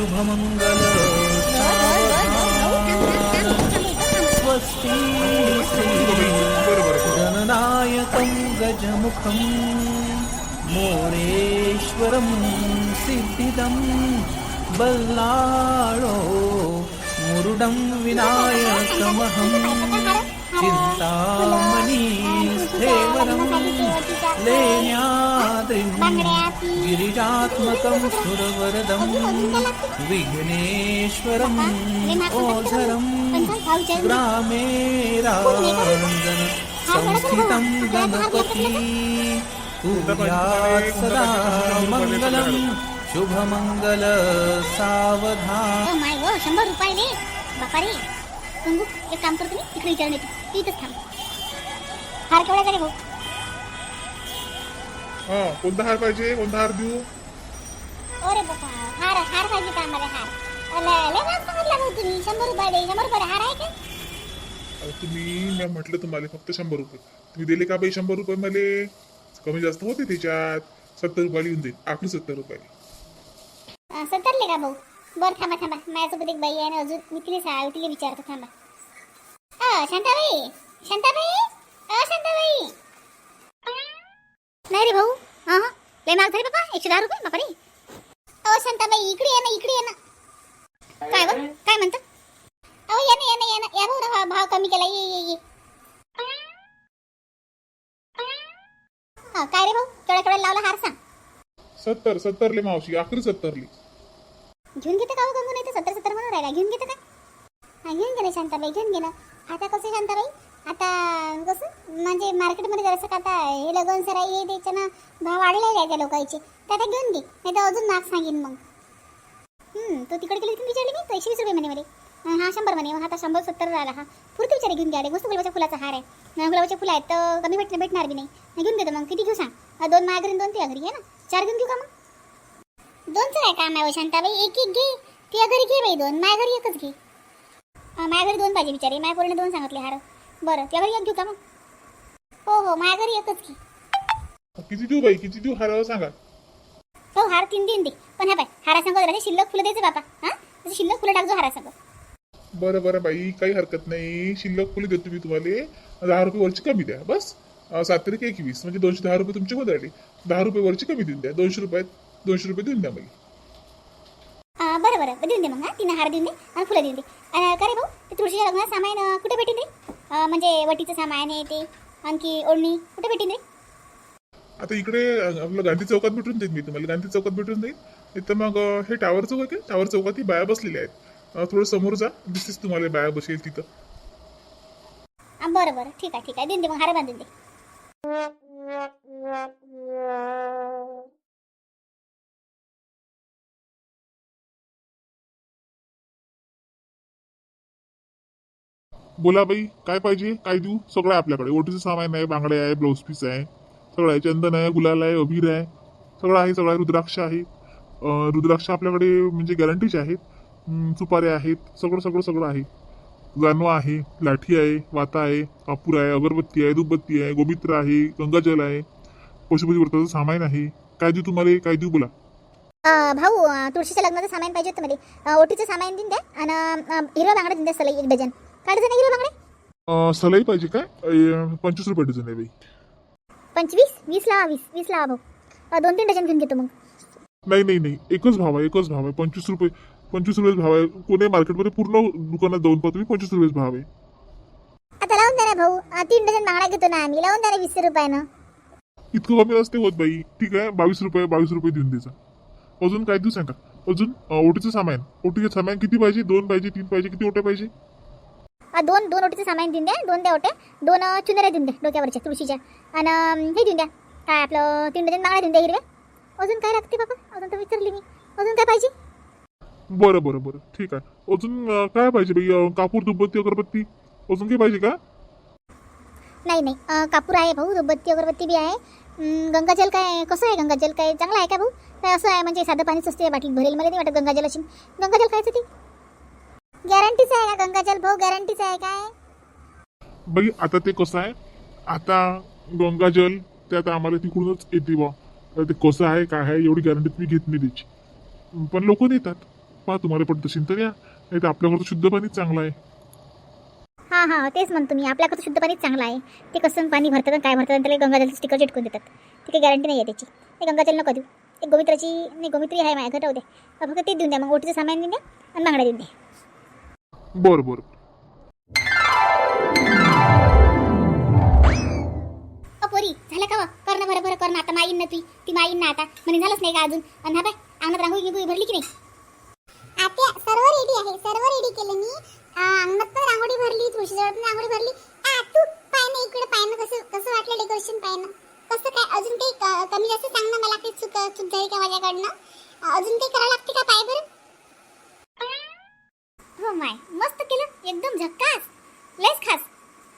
శుభమంగళ. స్వస్తి గణనాయకం గజముఖం మోరేశ్వరం సిద్ధిదం బల్లాళో మురుడం వినాయకమహం. चिन्तामणि स्थेवरं लेण्याद्रिं गिरिजात्मकं सुरवरदं विघ्नेश्वरम् ओझरं ग्रामे राञ्जन संस्थितं गणपती पूजात् सदा मङ्गलं शुभमङ्गल सावधान। शंभर रुपये बापा रे कुंगू एक काम करतो मी तिकडे विचारून येतो. तू इथंच थांब. हार केवढा रे भाऊ? हा कोणता हार पाहिजे? कोणता हार देऊ? अरे बापा हार हार पाहिजे का आम्हाला हार? अले लय महाग सांगितला भाऊ तुम्ही. शंभर रुपये दे शंभर रुपये हार आहे का? अहो, तुम्ही मी म्हटलं तुम्हाला फक्त शंभर रुपये. तुम्ही दिले का बाई शंभर रुपये मले? कमी जास्त होते त्याच्यात. सत्तर रुपये लिहून दे आखरी सत्तर रुपये अं, सत्तरले का भाऊ? बरं थांबा थांबा. माझ्यासोबत एक बाई आहे ना अजून मी तिला सा तिला विचारतो थांबा. अ शांताबाई! शांताबाई! अ शांताबाई! नाही रे भाऊ. हा हा. लय महाग झाले बाबा एकशे दहा रुपये बापा रे अ शांताबाई इकडे ये ना इकडे ये ना. काय व काय म्हणता? अहो ये ना ये ना ये ना. या भाऊ ना भाव कमी केला. ये ये ये. हा काय रे भाऊ? केवढ्या केवढ्या लावला हार सांग. सत्तर सत्तरले मावशी आखरी सत्तरली. घेऊन घेते का हो गंगू नाही तर सत्तर सत्तर म्हणून राहिला. घेऊन घेते का? हा घेऊन गेलं शांताबाई घेऊन घे ना आता कसं शांताबाई? आता कसं? म्हणजे मार्केटमध्ये जरासं का आता हे लगन सर ये त्याच्या ना भाव वाढलेले आहे त्या लोकांचे. तर आता घेऊन घे नाही तर अजून माग सांगेन मग. तू तो तिकडे गेली तुम्ही विचारली मी पैसे एकशे वीस रुपये म्हणे मध्ये हा शंभर म्हणे. मग आता शंभर सत्तर राहिला हा पुरते विचारे घेऊन घ्या मस्त गुलाबाच्या फुलाचा हार आहे. गुलाबाचे फुलं आहेत. तर कमी भेटणार भेटणार बी नाही. घेऊन घेतो मग. किती घेऊ सांग? दोन माघरी घरी दोन ते घरी. आहे ना? चार घेऊन घेऊ का मग? दोनच काय काम आहे शांताबाई? एक एक घे. तुझ्या घरी घे बाई दोन. माझ्या घरी एकच घे. माझ्या घरी दोन पाहिजे बिचारी. माझ्या पोरीने दोन सांगितले हार. बरं तुझ्या घरी एक घेऊ का मग? हो हो माझ्या घरी एकच घे. किती देऊ बाई? किती देऊ? हार सांगा. हो हार तीन तीन दे. पण हा पाय हारासंग जरासे शिल्लक फुलं द्यायचे बापा. हा? तसे शिल्लक फुलं टाकजो हारासंग बरं बरं बाई काही हरकत नाही. शिल्लक फुले देतो मी तुम्हाला. दहा रुपये वरची कमी द्या बस. सात तारीख एकवीस. म्हणजे दोनशे दहा रुपये तुमचे होत राहिले. दहा रुपये वरची कमी देऊन द्या. दोनशे रुपयात दोनशे रुपये देऊन द्या अं, बरं बरं. देऊन दे मग हा. तीन हार देऊन दे आणि फुलं देऊन दे. का रे भाऊ? ते तुळशीच्या लग्नात सामान अं, कुठे भेटेन रे? अं, म्हणजे वटीचं सामान आहे ते आणखी ओढणी कुठे भेटेन रे? आता इकडे अं, आपलं गांधी चौकात भेटून देईन मी तुम्हाला. गांधी चौकात भेटून देईन तर मग अं, हे टावर चौक आहे टावर चौकात ही बाया बसलेल्या आहेत. अं, थोडं समोर जा. दिसतेच तुम्हाला बाया बसेल तिथं. बरं बरं. ठीक आहे ठीक आहे. देऊन दे मग हार बांधून दे. बोला बाई काय पाहिजे? काय देऊ? सगळं आहे आपल्याकडे. ओटीचं सामान आहे बांगडे आहे ब्लाऊज पीस आहे. सगळं आहे. चंदन आहे गुलाल आहे अबीर आहे. सगळं आहे सगळं आहे. रुद्राक्ष आहे. रुद्राक्ष आपल्याकडे म्हणजे गॅरंटीचे आहेत. सुपारे आहेत. सगळं सगळं सगळं आहे. गाणं आहे लाठी आहे वाता आहे कापूर आहे अगरबत्ती आहे धूपबत्ती आहे गोमित्र आहे गंगाजल आहे. पशुपती व्रताचं सामान आहे. काय देऊ तुम्हाला? काय देऊ बोला. भाऊ तुळशीच्या लग्नाचं सामान पाहिजे होतं मध्ये ओटीचं सामान देऊन द्या. आणि अं, हिरवा बांगडा देऊन द्या सलई एक डझन. काय डझन आहे बांगडे अं, सलाई पाहिजे काय? अं, पंचवीस रुपये डझन आहे बाई. पंचवीस? वीस लावा वीस वीस लावा भाऊ. अं, दोन तीन डझन घेऊन घेतो मग. नाही नाही नाही. एकच भाव आहे एकच भाव आहे. पंचवीस रुपये पंचवीस रुपयेच भाव आहे. कोणी मार्केटमध्ये पूर्ण दुकानात जाऊन पाहतो मी पंचवीस रुपयेच भाव आहे. आता लावून द्या ना भाऊ. अं, तीन डझन बांगडा घेतो ना आम्ही. लावून द्या ना वीस रुपयानं. इतकं कमी नसते होत बाई. ठीक आहे बावीस रुपये बावीस रुपये देऊन द्यायचा अजून काय देऊ सांगा. अजून अं, ओटीचं सामान. ओटीचं सामान किती पाहिजे? दोन पाहिजे तीन पाहिजे किती ओट्या पाहिजे? अं, दोन दोन ओटीचं सामान देऊन द्या दोन द्या ओट्या दोन अं, चुनऱ्या देऊन द्या डोक्यावरच्या तुळशीच्या आणि हे देऊन द्या काय आपलं तीन डझन बांगडा देऊन द्या हिरव्या अजून काय लागते बाबा अजून तर विचारली मी अजून काय पाहिजे बरं बरं बरं ठीक आहे अजून अं, काय पाहिजे बाई अं, कापूर दुबत्ती अगरबत्ती अजून काही पाहिजे का नाही नाही अं, कापूर आहे भाऊ धूपबत्ती अगरबत्ती बी आहे अं, गंगाजल काय कसं आहे गंगाजल काय चांगलं आहे का भाऊ काय असं आहे म्हणजे साधं पाणीच असते बाटलीत भरेल मला नाही वाटत गंगाजल अशी गंगाजल खायचं ती गॅरंटीच आहे का गंगाजल भाऊ गॅरंटीच आहे काय बाई आता ते कसं आहे? आता गंगाजल ते आता आम्हाला तिकडूनच येते बा ते कसं आहे काय आहे एवढी गॅरंटी तुम्ही घेत नाही त्याची. पण लोक नेतात पहा तुम्हाला पडत असेल तर या. नाही तर आपल्याकडं शुद्ध पाणीच चांगलं आहे. हां हां तेच म्हणतो मी. आपल्याकडं शुद्ध पाणीच चांगलं आहे. ते कसं पाणी भरतात आणि काय भरतात आणि त्याला गंगाजलचं स्टिकर चिटकून देतात. ती काही गॅरंटी नाही आहे त्याची ते गंगाजल नको देऊ. एक गोमित्राची नाही गोमित्री आहे माझ्या घटवते फक्त ते देऊन द्या. मग ओटीचं सामान देऊन द्या आणि बांगड्या देऊन द्या. बरं बरं. अ पोरी झालं का व? कर ना बरं बरं कर ना आता. माईन ना ती ती माईन ना आता. म्हणे झालंच नाही का अजून? आणि हा बाय अंगणात रांगोळी गिंगोळी भरली की नाही? आत्या सर्व रेडी आहे. सर्व रेडी केलं मी. अंगणात पण रांगोळी भरली तुळशीजवळ पण रांगोळी भरली. आ, तू पाय ना इकडे पाय ना कसं कसं वाटलं डेकोरेशन पाय ना? कसं काय अजून काही क- कमी जास्त सांग ना मला काही चूक चूक झाली का माझ्याकडनं. अ, अजून काही करावं लागते का पाय बरं हो माय. मस्त केलं. एकदम झक्कास. लयच खास.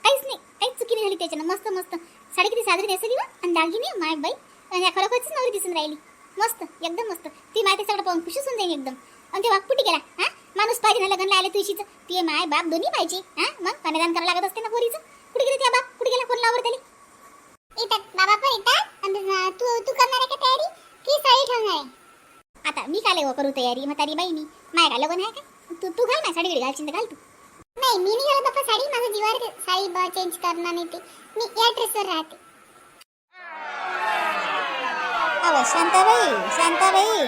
काहीच नाही. काहीच चुकी नाही झाली त्याच्यानं. मस्त मस्त. साडी किती साजरी नेसली वा आणि दागिने माय बाई. आणि खरोखरच नवरी दिसून राहिली. मस्त. एकदम मस्त. ती माहिती सगळं पाहून खुशी होऊन जाईन एकदम. आणि ते वाघपुटी गेला हा? माणूस पाहिजे ना लग्नला आले तुळशीचं ते माय बाप दोन्ही पाहिजे. हा? मग कन्यादान करावं लागत असते ना पोरीचं. कुठे गेले त्या बाप? कुठे गेला? कोण लावर त्याला? येतात. बाबा पण येतात. आणि तू तू करणार आहे का तयारी? की साडी ठेवणार आहे? आता मी काय करू तयारी म्हातारी बाई मी माय काय लग्न आहे का? तू तू घाल ना साडी घालशील तर घाल तू. नाही मी नाही घालत बाप्पा साडी माझं जीवावर साडी चेंज करणार नाही ते. मी या ड्रेसवर राहते. अहो शांताबाई शांताबाई.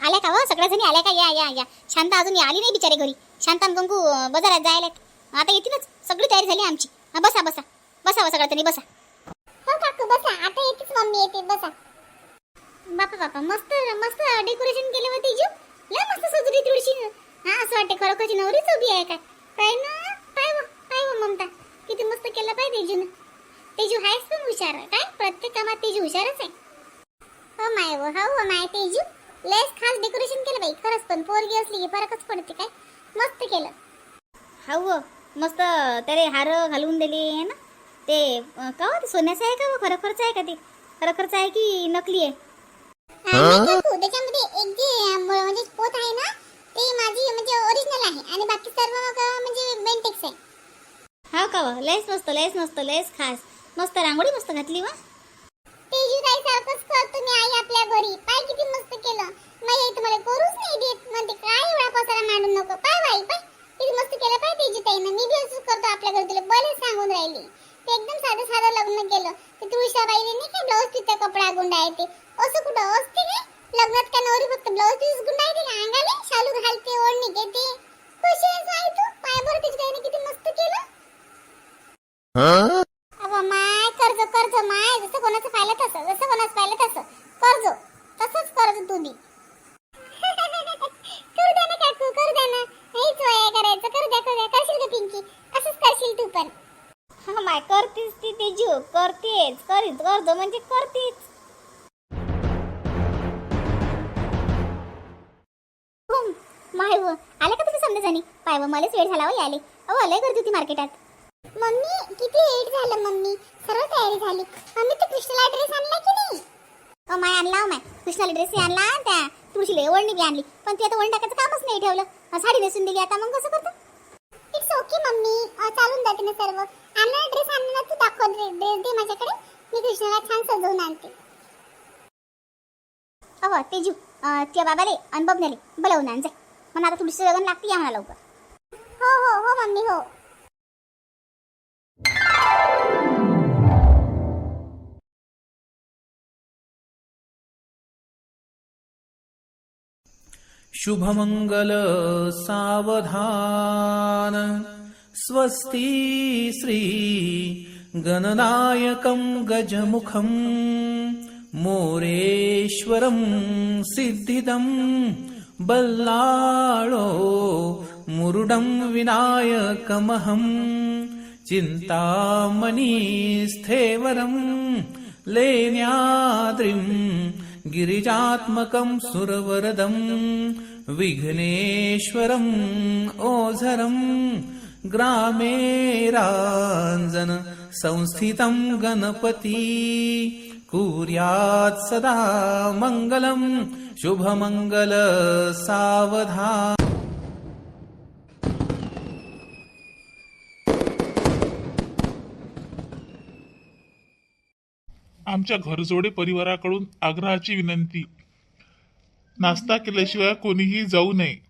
आल्या का व सगळ्या जणी आल्या का? या या या. शांता अजून आली नाही बिचारे घरी. शांता आणि गंगू बाजारात जायला आता येतीलच. सगळी तयारी झाली आमची. हा, बसा बसा. बसा व सगळ्या जणी बसा. हो काकू बसा. आता येतेच मम्मी येते बसा. बापा बापा मस्त मस्त डेकोरेशन केलं होते जीव लय मस्त सजली तुळशी. हा असं वाटते खरोखरची नवरीच उभी आहे काय? काय ना काय व काय ममता. किती मस्त केलं पाहिजे तेजून. तेजू आहेस पण हुशार. काय? प्रत्येक कामात तेजू हुशारच आहे. हो माय हो हो माय तेजू. लयच खास डेकोरेशन केलं बाई. खरंच पण पोरगी असली की फरकच पडते काय? मस्त केलं. हो मस्त त्याला हार घालून दिले ना? ते का हो ते सोन्याचं आहे का व? खरोखरचं आहे का ते? खरोखरचं आहे की नकली आहे? त्याच्यामध्ये एक जे म्हणजे पोत आहे ना ते माझी म्हणजे ओरिजिनल आहे. आणि बाकी सर्व म्हणजे बेंटेक्स आहे. हा का व लयच मस्त लयच मस्त लयच खास. मस्त रांगोळी मस्त घातली वा. तेजू ताई सारखंच करतो मी आई आपल्या घरी. पाय किती मस्त केलं. माझ्या आई तुम्हाला करूच नाही देत. म्हणते काय एवढा पसारा मांडू नको. पाय बाई पाय. किती मस्त केलं पाय तेजू ताईनं. मी बी असंच करतो आपल्या घरी तुला. बरे सांगून राहिली. ते एकदम साधं साधं लग्न केलं. ते तुळशाबाईने नाही काय ब्लाऊज पिसचा कपडा गुंडाळते असं कुठं? असते रे लग्नात काय नवरी फक्त ब्लाऊज पीस गुंडाळते का अंगाले? शालू घालते ओढणी घेते. कशी आहेस आई तू? पाय बरं तेजू ताईने किती मस्त केलं. अबा माय कर्ज कर्ज माय. जसं कोणाचं पाहिलं तसं जसं कोणाचं पाहिलं तसं. कर्ज तसंच कर्ज तू बी करू द्या ना काकू करू द्या ना. हेच वय करायचं. करू द्या करू द्या. करशील का पिंकी? असंच करशील तू पण. हा माय करतीस ती तेजू करतेच. करीत कर्ज म्हणजे करते माय व. आले का तुम्ही समजा जाणी पाय व मलाच वेळ झाला आले अहो लय गर्दी होती मार्केटात. मम्मी किती लेट झालं मम्मी? सर्व तयारी झाली. मम्मी तू कृष्णाला ड्रेस आणला की नाही? अ माय आणला हो माय. कृष्णाला ड्रेस आणला त्या तुळशीला ओढणी बी आणली. पण ती आता ओढणी टाकायचं कामच नाही ठेवलं. साडी नेसून दिली आता मग कसं करतो? It's okay mummy. चालून जाते ना सर्व. आणला ड्रेस आणला तू दाखव ड्रेस दे माझ्याकडे. मी कृष्णाला छान सजवून आणते. अहो तेजू त्या बाबाले आणि बबण्याले बोलावून आण जाय. म्हणा आता थोडीशी लग्न लागते या म्हणा लवकर. हो हो हो मम्मी हो. शुभमङ्गल सावधान। स्वस्ति श्री गणनायकं गजमुखं मोरेश्वरं सिद्धिदं बल्लाळो मुरुडम् विनायकमहम् चिन्ता लेन्याद्रिम् गिरिजात्मकम् सुरवरदम् विघ्नेश्वरम् ओझरम् ग्रामे राजन संस्थितम् गणपती कुर्यात् सदा मङ्गलम्। शुभमङ्गल सावधा आमच्या घरजोडे परिवाराकडून आग्रहाची विनंती नाश्ता केल्याशिवाय कोणीही जाऊ नये.